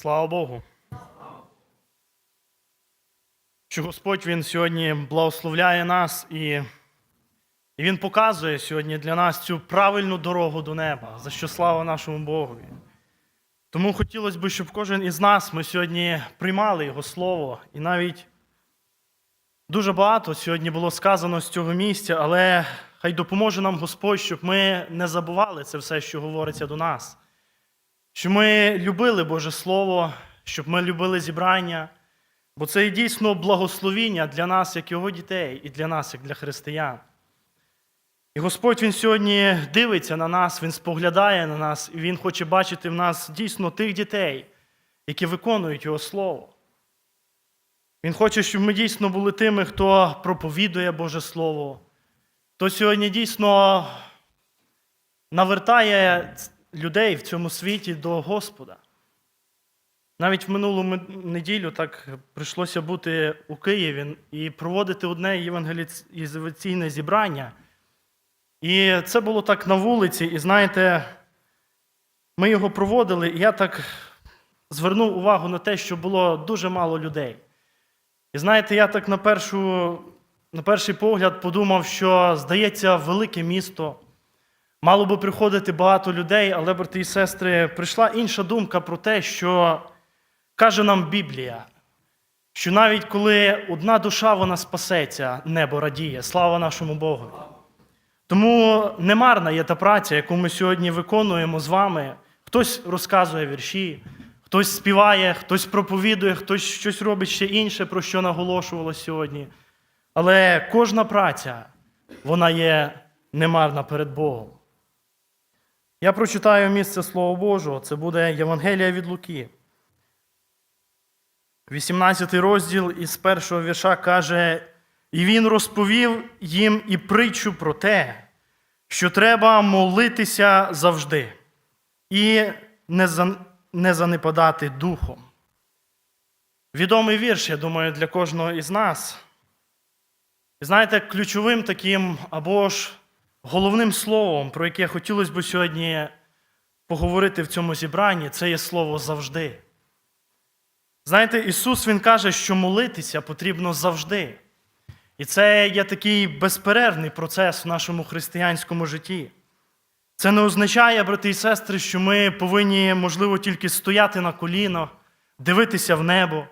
Слава Богу. Що Господь Він сьогодні благословляє нас і, і Він показує сьогодні для нас цю правильну дорогу до неба, за що слава нашому Богові. Тому хотілося б, щоб кожен із нас ми сьогодні приймали Його Слово. І навіть дуже багато сьогодні було сказано з цього місця, але хай допоможе нам Господь, щоб ми не забували це все, що говориться до нас. Щоб ми любили Боже Слово, щоб ми любили зібрання, бо це і дійсно благословіння для нас, як Його дітей, і для нас, як для християн. І Господь Він сьогодні дивиться на нас, Він споглядає на нас, і Він хоче бачити в нас дійсно тих дітей, які виконують Його Слово. Він хоче, щоб ми дійсно були тими, хто проповідує Боже Слово, хто сьогодні дійсно навертає людей в цьому світі до Господа. Навіть в минулу неділю так прийшлося бути у Києві і проводити одне євангелізаційне зібрання. І це було так на вулиці, і знаєте, ми його проводили, і я так звернув увагу на те, що було дуже мало людей. І знаєте, я так на, першу, на перший погляд подумав, що, здається, велике місто. Мало би приходити багато людей, але, брати і сестри, прийшла інша думка про те, що каже нам Біблія, що навіть коли одна душа вона спасеться, небо радіє. Слава нашому Богу. Тому немарна є та праця, яку ми сьогодні виконуємо з вами. Хтось розказує вірші, хтось співає, хтось проповідує, хтось щось робить ще інше, про що наголошувало сьогодні. Але кожна праця, вона є немарна перед Богом. Я прочитаю місце Слова Божого, це буде Євангелія від Луки. 18 розділ із першого вірша каже: І він розповів їм і притчу про те, що треба молитися завжди і не занепадати духом. Відомий вірш, я думаю, для кожного із нас. І знаєте, ключовим таким або ж головним словом, про яке хотілося б сьогодні поговорити в цьому зібранні, це є слово завжди. Знаєте, Ісус Він каже, що молитися потрібно завжди. І це є такий безперервний процес в нашому християнському житті. Це не означає, брати і сестри, що ми повинні, можливо, тільки стояти на коліно, дивитися в небо.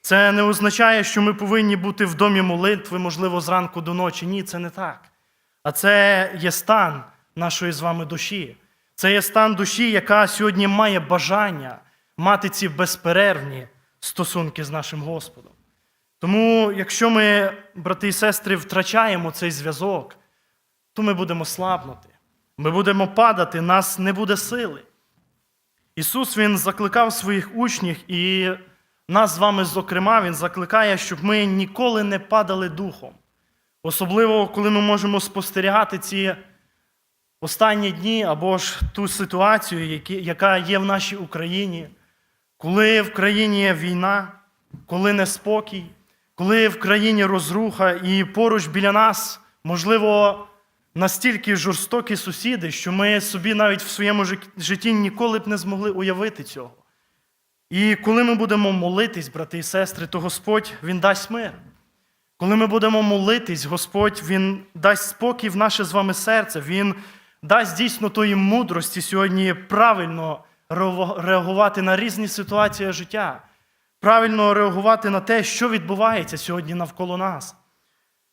Це не означає, що ми повинні бути в домі молитви, можливо, зранку до ночі. Ні, це не так. А це є стан нашої з вами душі. Це є стан душі, яка сьогодні має бажання мати ці безперервні стосунки з нашим Господом. Тому, якщо ми, брати і сестри, втрачаємо цей зв'язок, то ми будемо слабнути. Ми будемо падати, нас не буде сили. Ісус Він закликав своїх учнів і нас з вами, зокрема, Він закликає, щоб ми ніколи не падали духом. Особливо, коли ми можемо спостерігати ці останні дні або ж ту ситуацію, яка є в нашій Україні, коли в країні війна, коли неспокій, коли в країні розруха, і поруч біля нас, можливо, настільки жорстокі сусіди, що ми собі навіть в своєму житті ніколи б не змогли уявити цього. І коли ми будемо молитись, брати і сестри, то Господь Він дасть мир. Коли ми будемо молитись, Господь Він дасть спокій в наше з вами серце, Він дасть дійсно тої мудрості сьогодні правильно реагувати на різні ситуації життя, правильно реагувати на те, що відбувається сьогодні навколо нас.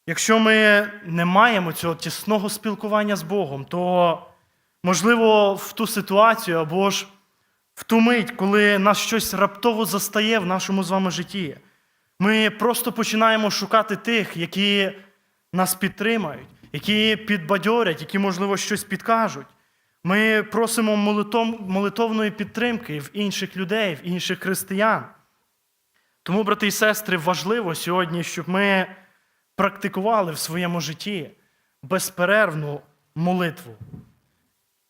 Якщо ми не маємо цього тісного спілкування з Богом, то можливо в ту ситуацію або ж в ту мить, коли нас щось раптово застає в нашому з вами житті, ми просто починаємо шукати тих, які нас підтримають, які підбадьорять, які, можливо, щось підкажуть. Ми просимо молитовної підтримки в інших людей, в інших християн. Тому, брати і сестри, важливо сьогодні, щоб ми практикували в своєму житті безперервну молитву.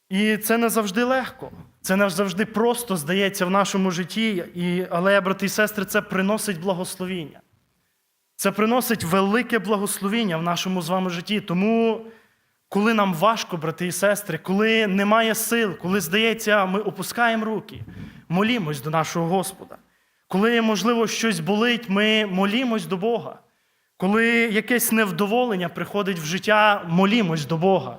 І це не завжди легко. Це не завжди просто здається в нашому житті, і, але, брати і сестри, це приносить благословіння. Це приносить велике благословіння в нашому з вами житті. Тому коли нам важко, брати і сестри, коли немає сил, коли здається, ми опускаємо руки, молімось до нашого Господа. Коли, можливо, щось болить, ми молімось до Бога. Коли якесь невдоволення приходить в життя, молімось до Бога.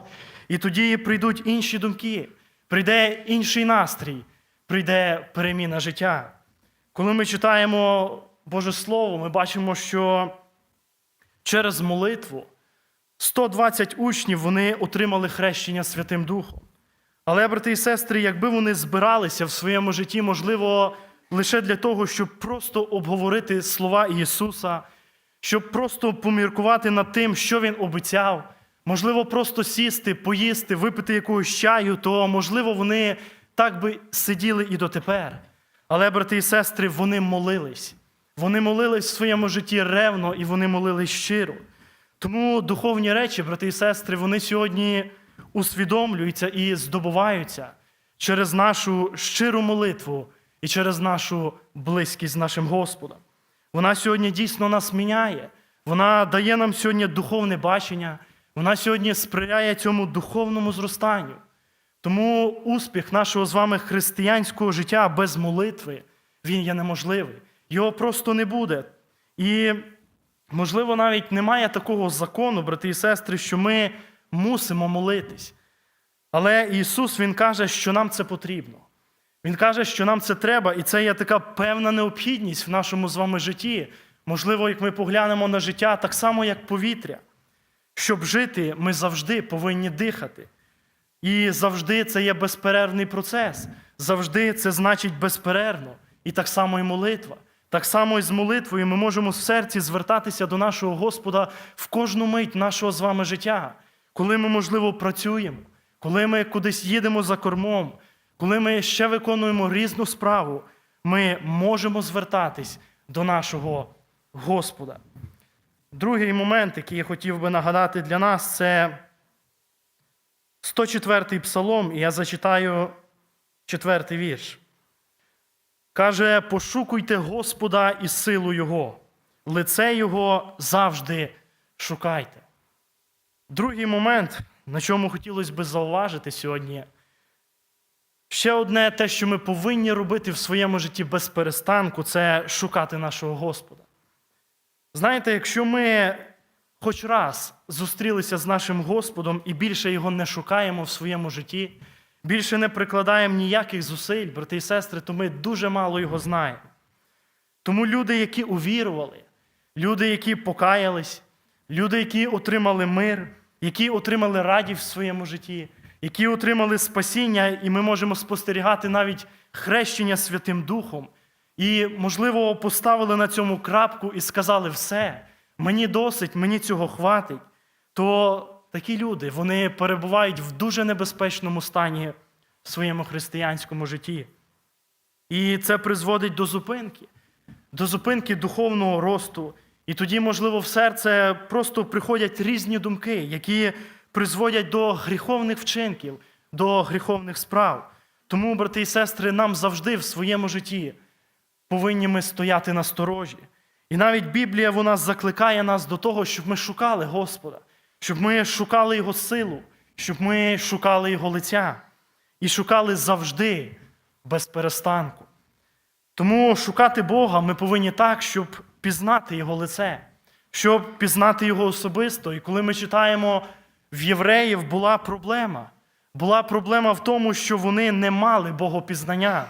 І тоді прийдуть інші думки, прийде інший настрій, прийде переміна життя. Коли ми читаємо Боже Слово, ми бачимо, що через молитву 120 учнів вони отримали хрещення Святим Духом. Але, брати і сестри, якби вони збиралися в своєму житті, можливо, лише для того, щоб просто обговорити слова Ісуса, щоб просто поміркувати над тим, що Він обіцяв, можливо, просто сісти, поїсти, випити якогось чаю, то, можливо, вони так би сиділи і дотепер. Але, брати і сестри, вони молились. Вони молились в своєму житті ревно і вони молились щиро. Тому духовні речі, брати і сестри, вони сьогодні усвідомлюються і здобуваються через нашу щиру молитву і через нашу близькість з нашим Господом. Вона сьогодні дійсно нас міняє. Вона дає нам сьогодні духовне бачення, вона сьогодні сприяє цьому духовному зростанню. Тому успіх нашого з вами християнського життя без молитви, він є неможливий. Його просто не буде. І, можливо, навіть немає такого закону, брати і сестри, що ми мусимо молитись. Але Ісус Він каже, що нам це потрібно. Він каже, що нам це треба, і це є така певна необхідність в нашому з вами житті. Можливо, як ми поглянемо на життя, так само, як повітря. Щоб жити, ми завжди повинні дихати. І завжди це є безперервний процес. Завжди це значить безперервно. І так само і молитва. Так само і з молитвою ми можемо в серці звертатися до нашого Господа в кожну мить нашого з вами життя, коли ми, можливо, працюємо, коли ми кудись їдемо за кормом, коли ми ще виконуємо різну справу, ми можемо звертатись до нашого Господа. Другий момент, який я хотів би нагадати для нас, це 104-й псалом, і я зачитаю четвертий вірш. Каже: пошукуйте Господа і силу Його, лице Його завжди шукайте. Другий момент, на чому хотілося би зауважити сьогодні, ще одне те, що ми повинні робити в своєму житті без перестанку, це шукати нашого Господа. Знаєте, якщо ми хоч раз зустрілися з нашим Господом і більше його не шукаємо в своєму житті, більше не прикладаємо ніяких зусиль, брати і сестри, то ми дуже мало його знаємо. Тому люди, які увірували, люди, які покаялись, люди, які отримали мир, які отримали радість в своєму житті, які отримали спасіння, і ми можемо спостерігати навіть хрещення Святим Духом. І, можливо, поставили на цьому крапку і сказали, все, мені досить, мені цього хватить, то такі люди вони перебувають в дуже небезпечному стані в своєму християнському житті. І це призводить до зупинки, до зупинки духовного росту. І тоді, можливо, в серце просто приходять різні думки, які призводять до гріховних вчинків, до гріховних справ. Тому, брати і сестри, нам завжди в своєму житті повинні ми стояти на сторожі. І навіть Біблія вона закликає нас до того, щоб ми шукали Господа, щоб ми шукали Його силу, щоб ми шукали Його лиця і шукали завжди без перестанку. Тому шукати Бога ми повинні так, щоб пізнати Його лице, щоб пізнати Його особисто. І коли ми читаємо в євреїв була проблема. Була проблема в тому, що вони не мали богопізнання.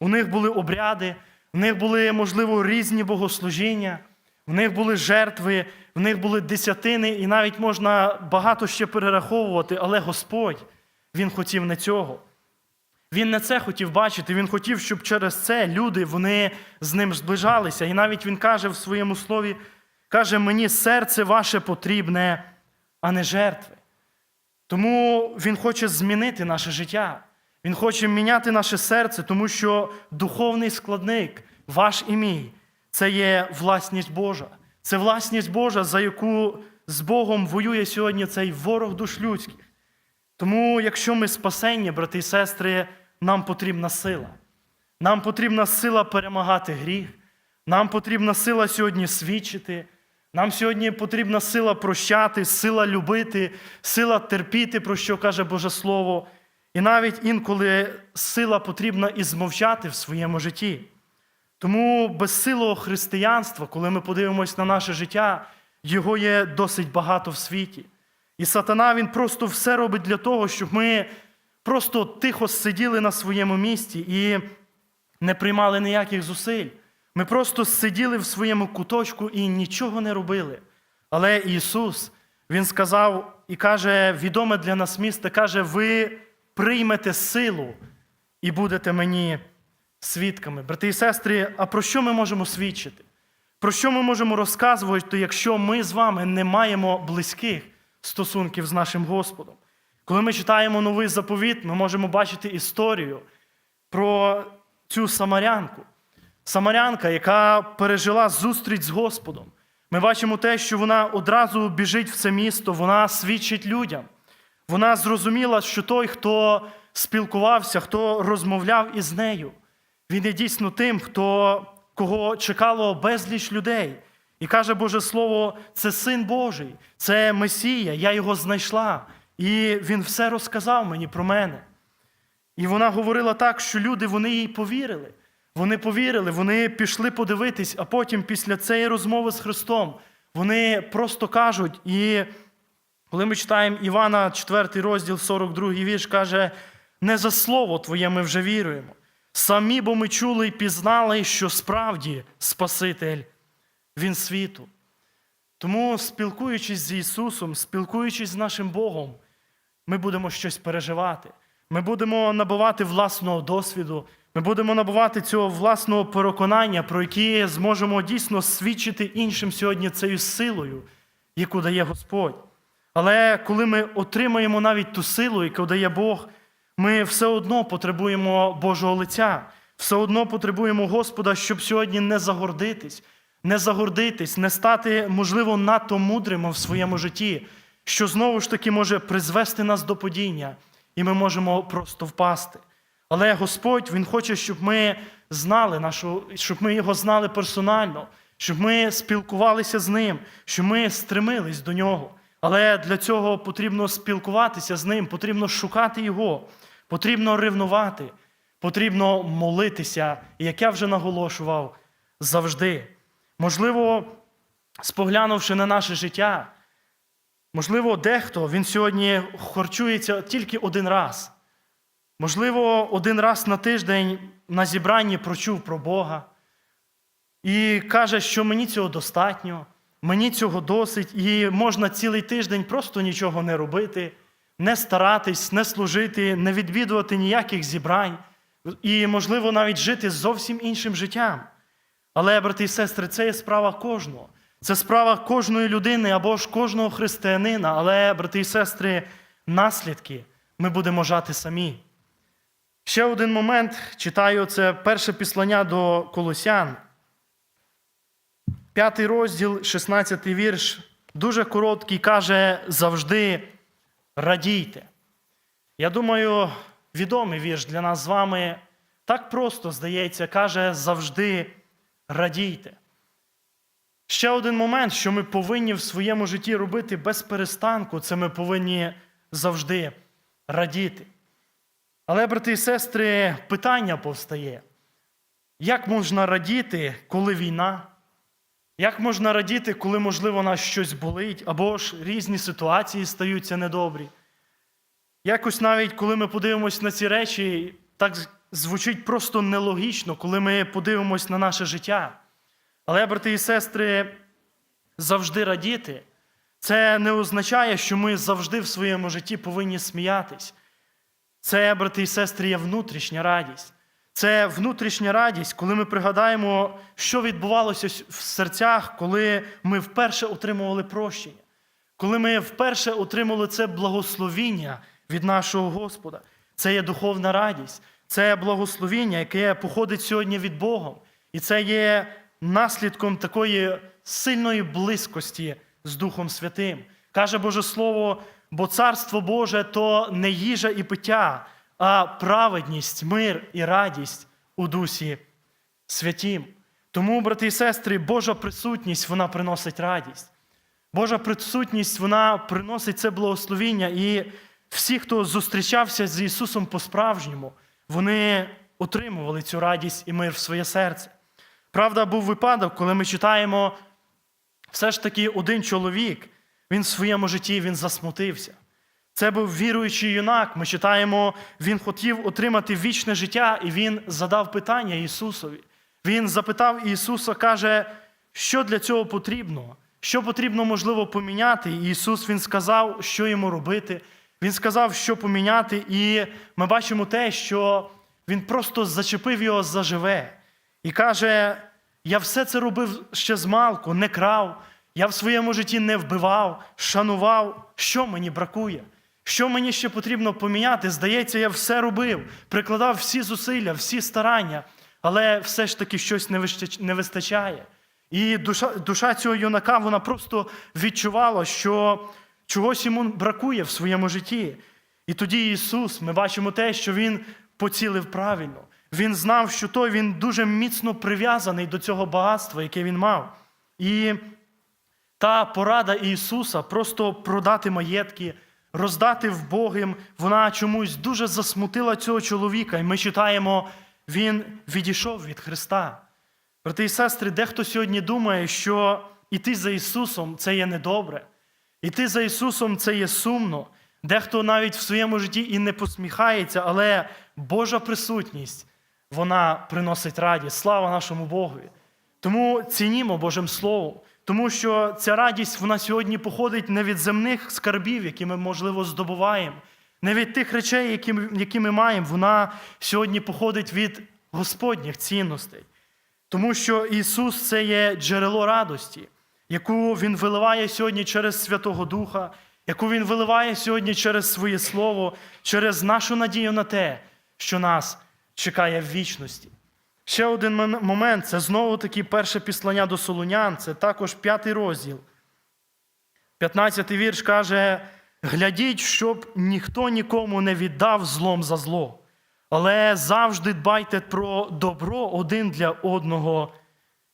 У них були обряди, в них були, можливо, різні богослужіння, в них були жертви, в них були десятини, і навіть можна багато ще перераховувати, але Господь, Він хотів не цього. Він не це хотів бачити, він хотів, щоб через це люди вони з ним зближалися. І навіть він каже в своєму слові: каже, мені серце ваше потрібне, а не жертви. Тому Він хоче змінити наше життя. Він хоче міняти наше серце, тому що духовний складник, ваш і мій, це є власність Божа. Це власність Божа, за яку з Богом воює сьогодні цей ворог душ людських. Тому, якщо ми спасені, брати і сестри, нам потрібна сила. Нам потрібна сила перемагати гріх, нам потрібна сила сьогодні свідчити, Нам сьогодні потрібна сила прощати, сила любити, сила терпіти, про що каже Боже Слово. І навіть інколи сила потрібна і змовчати в своєму житті. Тому безсилого християнства, коли ми подивимось на наше життя, його є досить багато в світі. І сатана він просто все робить для того, щоб ми просто тихо сиділи на своєму місці і не приймали ніяких зусиль. Ми просто сиділи в своєму куточку і нічого не робили. Але Ісус, Він сказав і каже, відоме для нас місце, каже, ви приймете силу і будете мені свідками. Брати і сестри, а про що ми можемо свідчити? Про що ми можемо розказувати, якщо ми з вами не маємо близьких стосунків з нашим Господом? Коли ми читаємо новий заповіт, ми можемо бачити історію про цю самарянку. Самарянка, яка пережила зустріч з Господом. Ми бачимо те, що вона одразу біжить в це місто, вона свідчить людям. Вона зрозуміла, що той, хто спілкувався, хто розмовляв із нею, він є дійсно тим, хто, кого чекало безліч людей. І каже Боже Слово, це син Божий, це Месія, я його знайшла. І він все розказав мені про мене. І вона говорила так, що люди вони їй повірили. Вони повірили, вони пішли подивитись, а потім, після цієї розмови з Христом, вони просто кажуть, і коли ми читаємо Івана, 4 розділ, 42 вірш, каже: не за слово Твоє ми вже віруємо. Самі бо ми чули і пізнали, що справді Спаситель Він світу. Тому, спілкуючись з Ісусом, спілкуючись з нашим Богом, ми будемо щось переживати. Ми будемо набувати власного досвіду, ми будемо набувати цього власного переконання, про яке зможемо дійсно свідчити іншим сьогодні цією силою, яку дає Господь. Але коли ми отримаємо навіть ту силу, яку дає Бог, ми все одно потребуємо Божого лиця, все одно потребуємо Господа, щоб сьогодні не загордитись, не загордитись, не стати, можливо, надто мудрими в своєму житті, що знову ж таки може призвести нас до падіння, і ми можемо просто впасти. Але Господь Він хоче, щоб ми знали нашу, щоб ми його знали персонально, щоб ми спілкувалися з ним, щоб ми стремились до нього. Але для цього потрібно спілкуватися з ним, потрібно шукати його, потрібно ревнувати, потрібно молитися, як я вже наголошував, завжди. Можливо, споглянувши на наше життя, можливо, дехто він сьогодні харчується тільки один раз. Можливо, один раз на тиждень на зібранні прочув про Бога і каже, що мені цього достатньо, мені цього досить, і можна цілий тиждень просто нічого не робити, не старатись, не служити, не відвідувати ніяких зібрань, і, можливо, навіть жити зовсім іншим життям. Але, брати і сестри, це є справа кожного. Це справа кожної людини або ж кожного християнина. Але, брати і сестри, наслідки ми будемо жати самі. Ще один момент читаю це перше післання до Колосян. П'ятий розділ, 16 вірш, дуже короткий, каже завжди радійте. Я думаю, відомий вірш для нас з вами так просто здається, каже завжди радійте. Ще один момент, що ми повинні в своєму житті робити без перестанку, це ми повинні завжди радіти. Але, брати і сестри, питання повстає: як можна радіти, коли війна? Як можна радіти, коли, можливо, нас щось болить, або ж різні ситуації стаються недобрі? Якось навіть, коли ми подивимось на ці речі, так звучить просто нелогічно, коли ми подивимось на наше життя. Але, брати і сестри, завжди радіти, це не означає, що ми завжди в своєму житті повинні сміятись. Це, брати і сестри, є внутрішня радість. Це внутрішня радість, коли ми пригадаємо, що відбувалося в серцях, коли ми вперше отримували прощення, коли ми вперше отримали це благословіння від нашого Господа. Це є духовна радість, це благословіння, яке походить сьогодні від Бога. І це є наслідком такої сильної близькості з Духом Святим. Каже Боже Слово, бо Царство Боже то не їжа і пиття, а праведність, мир і радість у Дусі Святім. Тому, брати і сестри, Божа присутність вона приносить радість. Божа присутність вона приносить це благословіння. І всі, хто зустрічався з Ісусом по-справжньому, вони отримували цю радість і мир в своє серце. Правда, був випадок, коли ми читаємо, все ж таки один чоловік, він в своєму житті він засмутився. Це був віруючий юнак. Ми читаємо, він хотів отримати вічне життя, і він задав питання Ісусові. Він запитав Ісуса, каже, що для цього потрібно, що потрібно, можливо, поміняти. І Ісус Він сказав, що йому робити. Він сказав, що поміняти, і ми бачимо те, що Він просто зачепив його заживе. І каже: я все це робив ще з малку, не крав, я в своєму житті не вбивав, шанував, що мені бракує. Що мені ще потрібно поміняти? Здається, я все робив, прикладав всі зусилля, всі старання, але все ж таки щось не вистачає. І душа, душа цього юнака вона просто відчувала, що чогось йому бракує в своєму житті. І тоді Ісус, ми бачимо те, що Він поцілив правильно. Він знав, що той він дуже міцно прив'язаний до цього багатства, яке він мав. І та порада Ісуса просто продати маєтки, роздати вбогим, вона чомусь дуже засмутила цього чоловіка. І ми читаємо, він відійшов від Христа. Брати і сестри, дехто сьогодні думає, що іти за Ісусом це є недобре, іти за Ісусом це є сумно. Дехто навіть в своєму житті і не посміхається, але Божа присутність, вона приносить радість. Слава нашому Богові. Тому цінімо Божим Словом, тому що ця радість вона сьогодні походить не від земних скарбів, які ми, можливо, здобуваємо, не від тих речей, які, які ми маємо. Вона сьогодні походить від Господніх цінностей. Тому що Ісус це є джерело радості, яку Він виливає сьогодні через Святого Духа, яку Він виливає сьогодні через своє Слово, через нашу надію на те, що нас чекає в вічності. Ще один момент це знову таки перше післання до Солунян, це також п'ятий розділ. 15 вірш каже: глядіть, щоб ніхто нікому не віддав злом за зло, але завжди дбайте про добро один для одного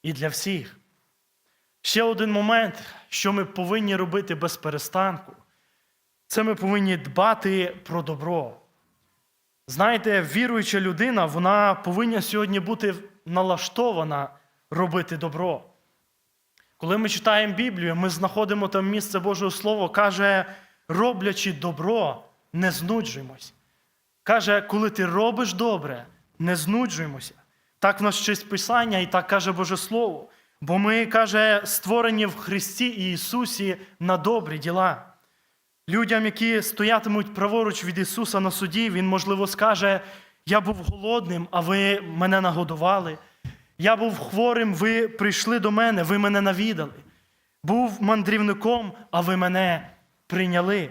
і для всіх. Ще один момент, що ми повинні робити без перестанку, це ми повинні дбати про добро. Знаєте, віруюча людина, вона повинна сьогодні бути налаштована робити добро. Коли ми читаємо Біблію, ми знаходимо там місце Божого Слова, каже, роблячи добро, не знуджуємось. Каже, коли ти робиш добре, не знуджуємося. Так в нас честь Писання і так каже Боже Слово. Бо ми, каже, створені в Христі і Ісусі на добрі діла. Людям, які стоятимуть праворуч від Ісуса на суді, Він, можливо, скаже: Я був голодним, а ви мене нагодували. Я був хворим, ви прийшли до мене, ви мене навідали. Був мандрівником, а ви мене прийняли.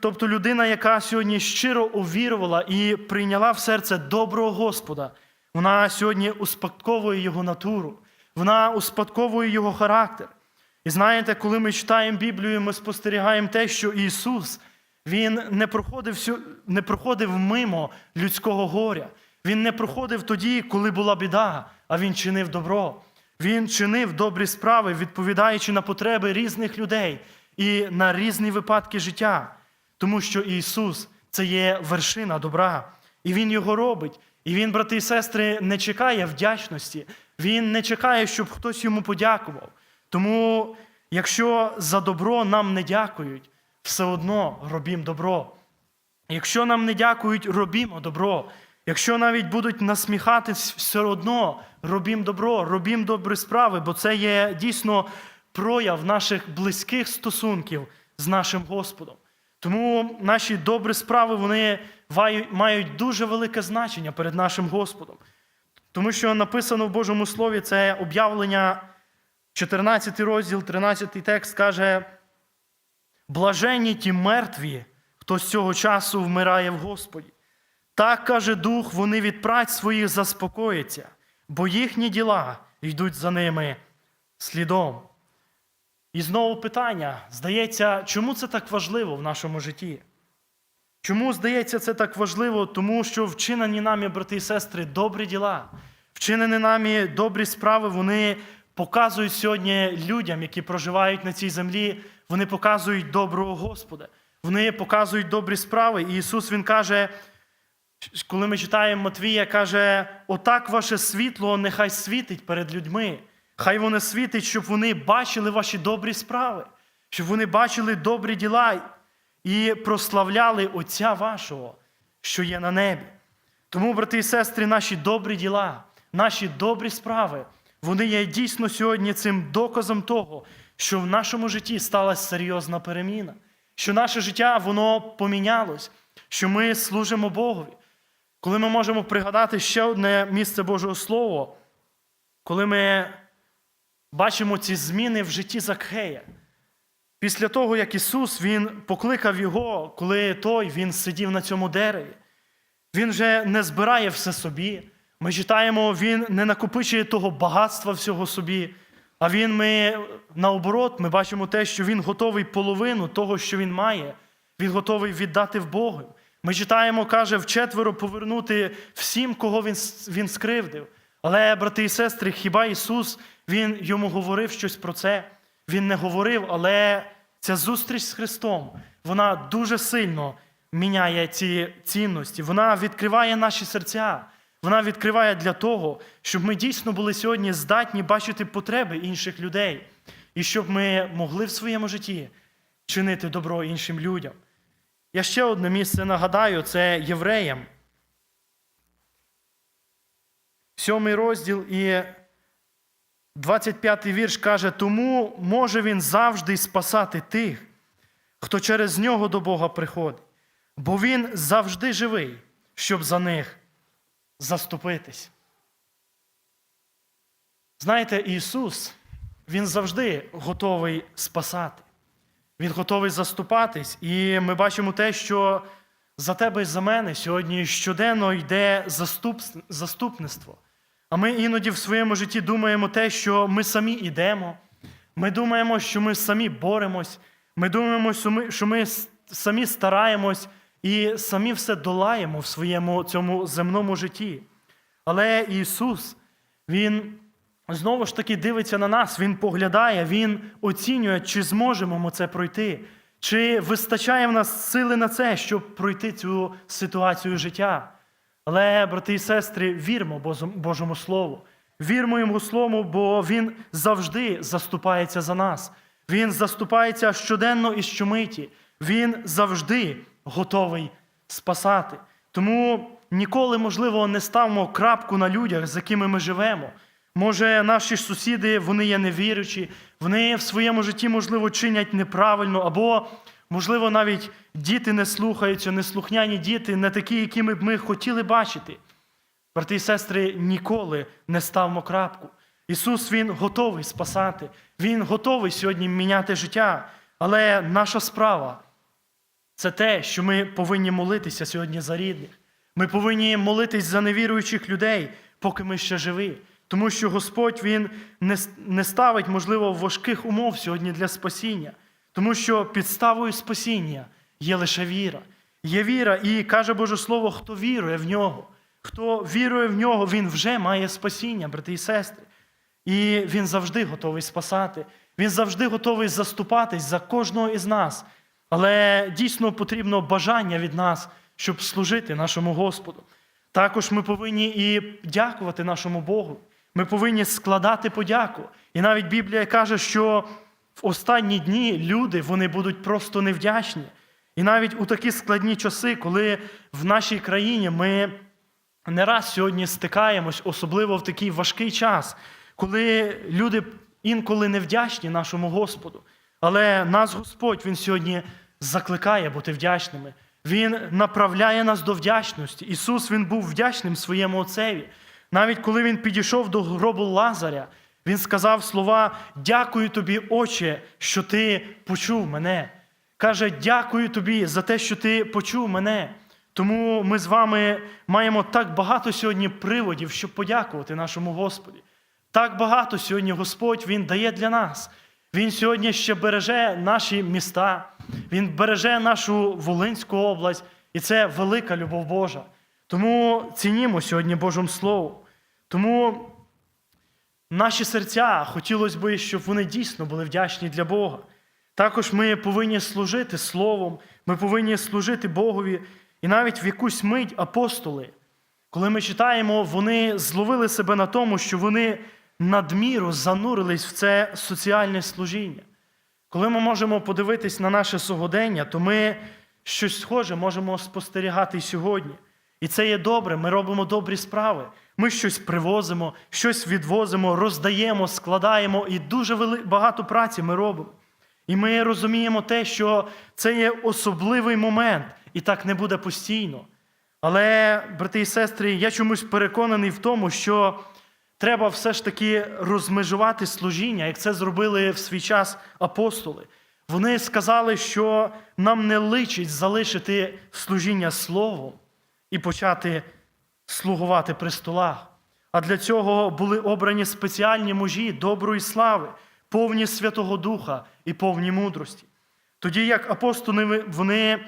Тобто людина, яка сьогодні щиро увірувала і прийняла в серце доброго Господа, вона сьогодні успадковує його натуру, вона успадковує його характер. І знаєте, коли ми читаємо Біблію, ми спостерігаємо те, що Ісус Він не проходив, не проходив мимо людського горя. Він не проходив тоді, коли була біда, а Він чинив добро. Він чинив добрі справи, відповідаючи на потреби різних людей і на різні випадки життя. Тому що Ісус це є вершина добра, і Він його робить. І Він, брати і сестри, не чекає вдячності. Він не чекає, щоб хтось йому подякував. Тому, якщо за добро нам не дякують, все одно робім добро. Якщо нам не дякують, робімо добро. Якщо навіть будуть насміхатись, все одно робім добро, робім добрі справи, бо це є дійсно прояв наших близьких стосунків з нашим Господом. Тому наші добрі справи вони мають дуже велике значення перед нашим Господом. Тому що написано в Божому Слові це об'явлення, 14 розділ, 13 текст каже: Блаженні ті мертві, хто з цього часу вмирає в Господі. Так каже Дух, вони від праць своїх заспокояться, бо їхні діла йдуть за ними слідом. І знову питання: здається, чому це так важливо в нашому житті? Чому, здається, це так важливо? Тому що вчинені нами, брати і сестри, добрі діла, Вчинені нами добрі справи, вони показують сьогодні людям, які проживають на цій землі, вони показують доброго Господа. Вони показують добрі справи. І Ісус Він каже, коли ми читаємо Матвія, каже: отак ваше світло нехай світить перед людьми. Хай воно світить, щоб вони бачили ваші добрі справи, щоб вони бачили добрі діла і прославляли Отця вашого, що є на небі. Тому, брати і сестри, наші добрі діла, наші добрі справи, вони є дійсно сьогодні цим доказом того, що в нашому житті сталася серйозна переміна, що наше життя воно помінялось, що ми служимо Богові. Коли ми можемо пригадати ще одне місце Божого Слова, коли ми бачимо ці зміни в житті Закхея. Після того, як Ісус Він покликав його, коли той він сидів на цьому дереві, він вже не збирає все собі. Ми читаємо, він не накопичує того багатства всього собі. А він ми наоборот, ми бачимо те, що він готовий половину того, що він має, він готовий віддати в Богу. Ми читаємо, каже, вчетверо повернути всім, кого він, він скривдив. Але, брати і сестри, хіба Ісус Він йому говорив щось про це? Він не говорив, але ця зустріч з Христом, вона дуже сильно міняє ці цінності. Вона відкриває наші серця. Вона відкриває для того, щоб ми дійсно були сьогодні здатні бачити потреби інших людей, і щоб ми могли в своєму житті чинити добро іншим людям. Я ще одне місце нагадаю: це євреям. Сьомий розділ і 25 вірш каже: тому може він завжди спасати тих, хто через нього до Бога приходить, бо він завжди живий, щоб за них заступитись. Знаєте, Ісус, Він завжди готовий спасати. Він готовий заступатись. І ми бачимо те, що за тебе і за мене сьогодні щоденно йде заступництво. А ми іноді в своєму житті думаємо те, що ми самі йдемо. Ми думаємо, що ми самі боремось. Ми думаємо, що ми самі стараємось і самі все долаємо в своєму цьому земному житті. Але Ісус, Він знову ж таки дивиться на нас, Він поглядає, Він оцінює, чи зможемо ми це пройти, чи вистачає в нас сили на це, щоб пройти цю ситуацію життя. Але, брати і сестри, вірмо Божому Слову. Вірмо Йому Слову, бо Він завжди заступається за нас. Він заступається щоденно і щомиті. Він завжди готовий спасати. Тому ніколи, можливо, не ставимо крапку на людях, з якими ми живемо. Може, наші сусіди вони є невіручі, вони в своєму житті, можливо, чинять неправильно, або, можливо, навіть діти не слухаються, неслухняні діти, не такі, якими б ми хотіли бачити. Брати і сестри, ніколи не ставимо крапку. Ісус Він готовий спасати, Він готовий сьогодні міняти життя. Але наша справа це те, що ми повинні молитися сьогодні за рідних. Ми повинні молитись за невіруючих людей, поки ми ще живі. Тому що Господь Він не ставить, можливо, важких умов сьогодні для спасіння. Тому що підставою спасіння є лише віра. Є віра, і каже Боже Слово, хто вірує в нього. Хто вірує в нього, він вже має спасіння, брати і сестри. І він завжди готовий спасати. Він завжди готовий заступатись за кожного із нас. Але дійсно потрібно бажання від нас, щоб служити нашому Господу. Також ми повинні і дякувати нашому Богу. Ми повинні складати подяку. І навіть Біблія каже, що в останні дні люди вони будуть просто невдячні. І навіть у такі складні часи, коли в нашій країні ми не раз сьогодні стикаємось, особливо в такий важкий час, коли люди інколи невдячні нашому Господу. Але нас Господь Він сьогодні закликає бути вдячними. Він направляє нас до вдячності. Ісус Він був вдячним своєму Отцеві. Навіть коли Він підійшов до гробу Лазаря, Він сказав слова: Дякую тобі, Отче, що ти почув мене. Каже, дякую тобі за те, що ти почув мене. Тому ми з вами маємо так багато сьогодні приводів, щоб подякувати нашому Господі. Так багато сьогодні Господь Він дає для нас. Він сьогодні ще береже наші міста, Він береже нашу Волинську область, і це велика любов Божа. Тому цінімо сьогодні Божому Слову. Тому наші серця хотілося б, щоб вони дійсно були вдячні для Бога. Також ми повинні служити Словом, ми повинні служити Богові. І навіть в якусь мить апостоли, коли ми читаємо, вони зловили себе на тому, що вони надміру занурились в це соціальне служіння. Коли ми можемо подивитись на наше сьогодення, то ми щось схоже можемо спостерігати сьогодні. І це є добре, ми робимо добрі справи. Ми щось привозимо, щось відвозимо, роздаємо, складаємо, і дуже багато праці ми робимо. І ми розуміємо те, що це є особливий момент, і так не буде постійно. Але, брати і сестри, я чомусь переконаний в тому, що треба все ж таки розмежувати служіння, як це зробили в свій час апостоли. Вони сказали, що нам не личить залишити служіння словом і почати слугувати при столах. А для цього були обрані спеціальні мужі доброї слави, повні Святого Духа і повні мудрості. Тоді як апостоли вони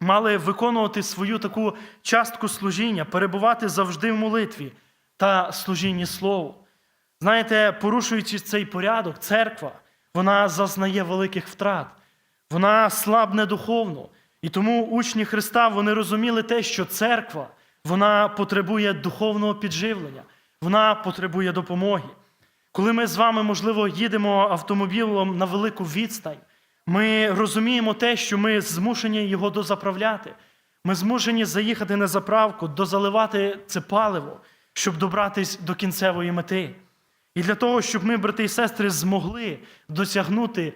мали виконувати свою таку частку служіння, перебувати завжди в молитві та служінні Слову. Знаєте, порушуючи цей порядок, церква вона зазнає великих втрат, вона слабне духовно. І тому учні Христа вони розуміли те, що церква вона потребує духовного підживлення, вона потребує допомоги. Коли ми з вами, можливо, їдемо автомобілем на велику відстань, ми розуміємо те, що ми змушені його дозаправляти. Ми змушені заїхати на заправку, дозаливати це паливо, щоб добратись до кінцевої мети. І для того, щоб ми, брати і сестри, змогли досягнути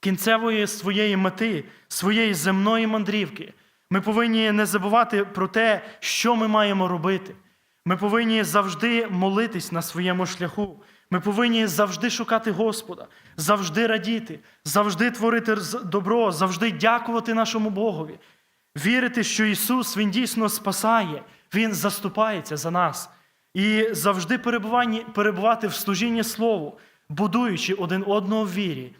кінцевої своєї мети, своєї земної мандрівки, ми повинні не забувати про те, що ми маємо робити. Ми повинні завжди молитись на своєму шляху. Ми повинні завжди шукати Господа, завжди радіти, завжди творити добро, завжди дякувати нашому Богові, вірити, що Ісус Він дійсно спасає, Він заступається за нас. І завжди перебувати в служінні Слову, будуючи один одного в вірі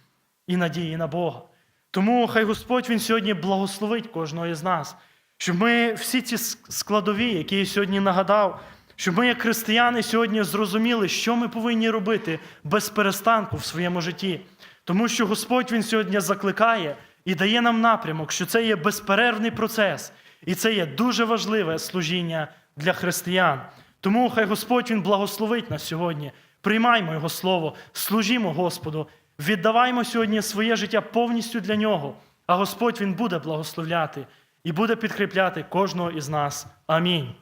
і надії на Бога. Тому хай Господь Він сьогодні благословить кожного із нас, щоб ми всі ці складові, які я сьогодні нагадав, щоб ми, як християни, сьогодні зрозуміли, що ми повинні робити без перестанку в своєму житті. Тому що Господь Він сьогодні закликає і дає нам напрямок, що це є безперервний процес, і це є дуже важливе служіння для християн. Тому хай Господь Він благословить нас сьогодні. Приймаймо Його Слово, служімо Господу, віддаваймо сьогодні своє життя повністю для Нього, а Господь Він буде благословляти і буде підкріпляти кожного із нас. Амінь.